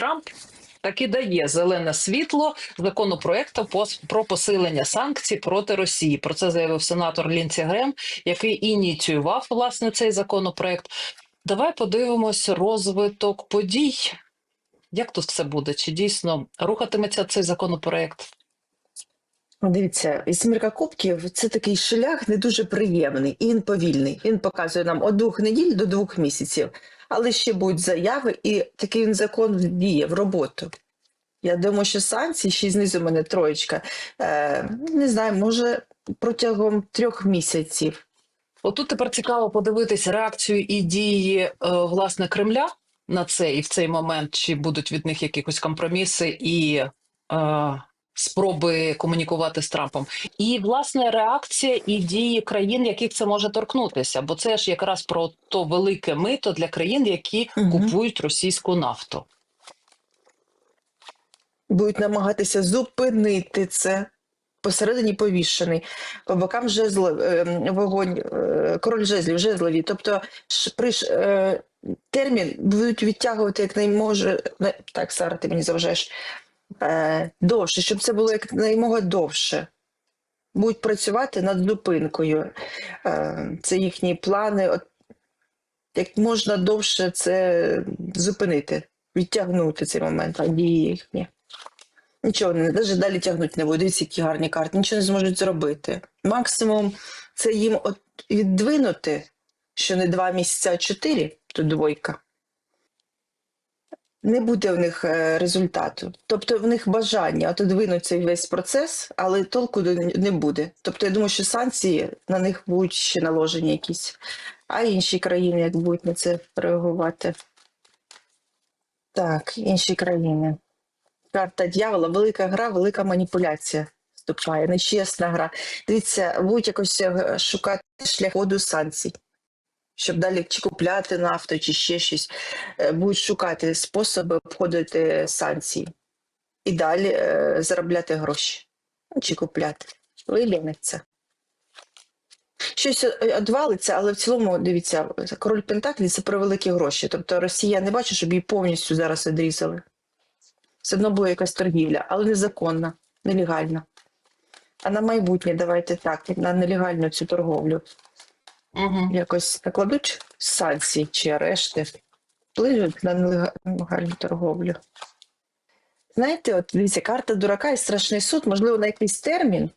Трамп таки дає зелене світло законопроекту про посилення санкцій проти Росії. Про це заявив сенатор Лінці Грем, який ініціював власне цей законопроект. Давай подивимось розвиток подій. Як тут все буде? Чи дійсно рухатиметься цей законопроект? Дивіться, вісімірка кубків це такий шлях не дуже приємний і повільний. Він показує нам від двох неділь до двох місяців, але ще будуть заяви, і такий він закон вдіє в роботу. Я думаю, що санкції, ще знизу в мене троєчка, е, не знаю, може протягом трьох місяців. Отут тепер цікаво подивитись реакцію і дії е, власне Кремля на це, і в цей момент чи будуть від них якісь компроміси і е, спроби комунікувати з Трампом, і власне реакція і дії країн, яких це може торкнутися, бо це ж якраз про то велике мито для країн, які Мгм. купують російську нафту. Будуть намагатися зупинити це. Посередині повішений, по бокам жезлов, е, вогонь, е, король жезлів, жезлові. Тобто при е, термін будуть відтягувати як найможе, не- так, Сара, ти мені заважаєш, е, довше, щоб це було як наймога довше. Будуть працювати над зупинкою. Е, це їхні плани. От, як можна довше це зупинити, відтягнути цей момент, а дії їхні. Нічого не навіть далі тягнути не буде. Дивіться, які гарні карти, нічого не зможуть зробити. Максимум це їм от віддвинути, що не два місяці, а чотири, то двойка. Не буде в них е, результату. Тобто в них бажання отодвинути цей весь процес, але толку не буде. Тобто я думаю, що санкції на них будуть ще наложені якісь, а інші країни як будуть на це реагувати. Так, інші країни. Карта дьявола, велика гра, велика маніпуляція вступає, нечесна гра. Дивіться, будуть якось е, шукати шлях ходу санкцій, щоб далі чи купляти нафту, чи ще щось. Е, Будуть шукати способи обходити санкції і далі е, заробляти гроші. Ну, Чи купляти. Виліниться. Щось е, одвалиться, але в цілому, дивіться, король Пентаклі це про великі гроші. Тобто Росія не бачить, щоб її повністю зараз одрізали все одно була якась торгівля, але незаконна, нелегальна. А на майбутнє давайте так, на нелегальну цю торговлю Угу. якось накладуть санкції чи арешти, впливуть на нелегальну торговлю. Знаєте, от дивіться, карта дурака і страшний суд, можливо, на якийсь термін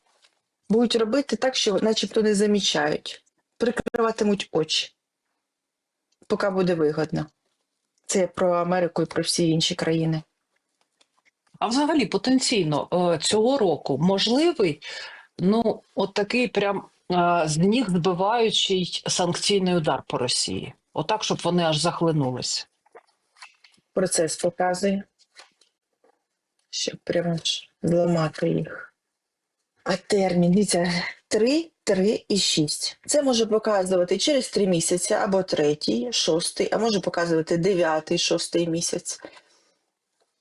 будуть робити так, що начебто не замічають, прикриватимуть очі, поки буде вигодно. Це про Америку і про всі інші країни. А взагалі потенційно е, цього року можливий ну от такий прям з ніг збиваючий санкційний удар по Росії, отак, щоб вони аж захлинулись. процес показує, щоб прямо зламати їх. А термін, дивіться, 3, 3 і 6. Це може показувати через 3 місяці, або третій, шостий, а може показувати дев'ятий, шостий місяць.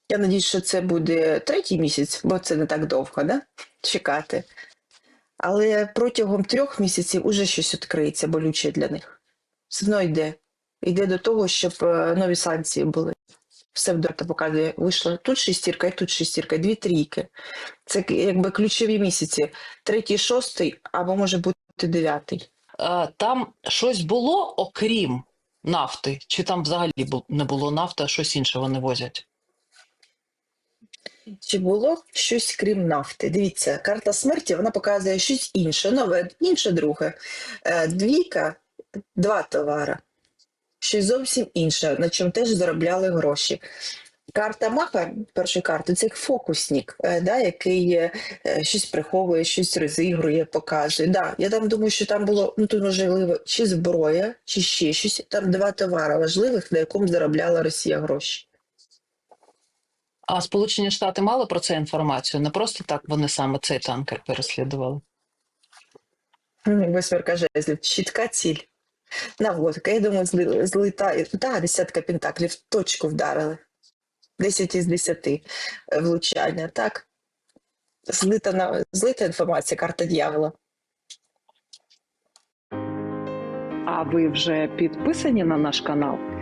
Я надіюсь, що це буде третій місяць, бо це не так довго, да? чекати. Але протягом трьох місяців уже щось відкриється болюче для них. Все одно йде. Йде до того, щоб е, нові санкції були. Все вдота показує, вийшло тут шестірка, і тут шестірка, дві трійки. Це якби ключові місяці. Третій, шостий, або може бути дев'ятий. Е, Там щось було окрім нафти, чи там взагалі не було нафти, а щось інше вони возять? Чи було щось крім нафти? Дивіться, карта смерті вона показує щось інше, нове, інше друге. Е, Двійка два товари. Щось зовсім інше, на чому теж заробляли гроші. Карта маха першої карти це як фокусник, е, да, який е, щось приховує, щось розігрує, показує. Да, я там думаю, що там було ну тут можливо чи зброя, чи ще щось. Там два товари важливих, на якому заробляла Росія гроші. А Сполучені Штати мали про це інформацію? Не просто так вони саме цей танкер переслідували. Восьмерка жезлів, чітка ціль. Наводка, я думаю, зли, злита, та, десятка пентаклів, в точку вдарили. 10 із 10 е, влучання, так? Злита, на, злита інформація, карта дьявола. А ви вже підписані на наш канал?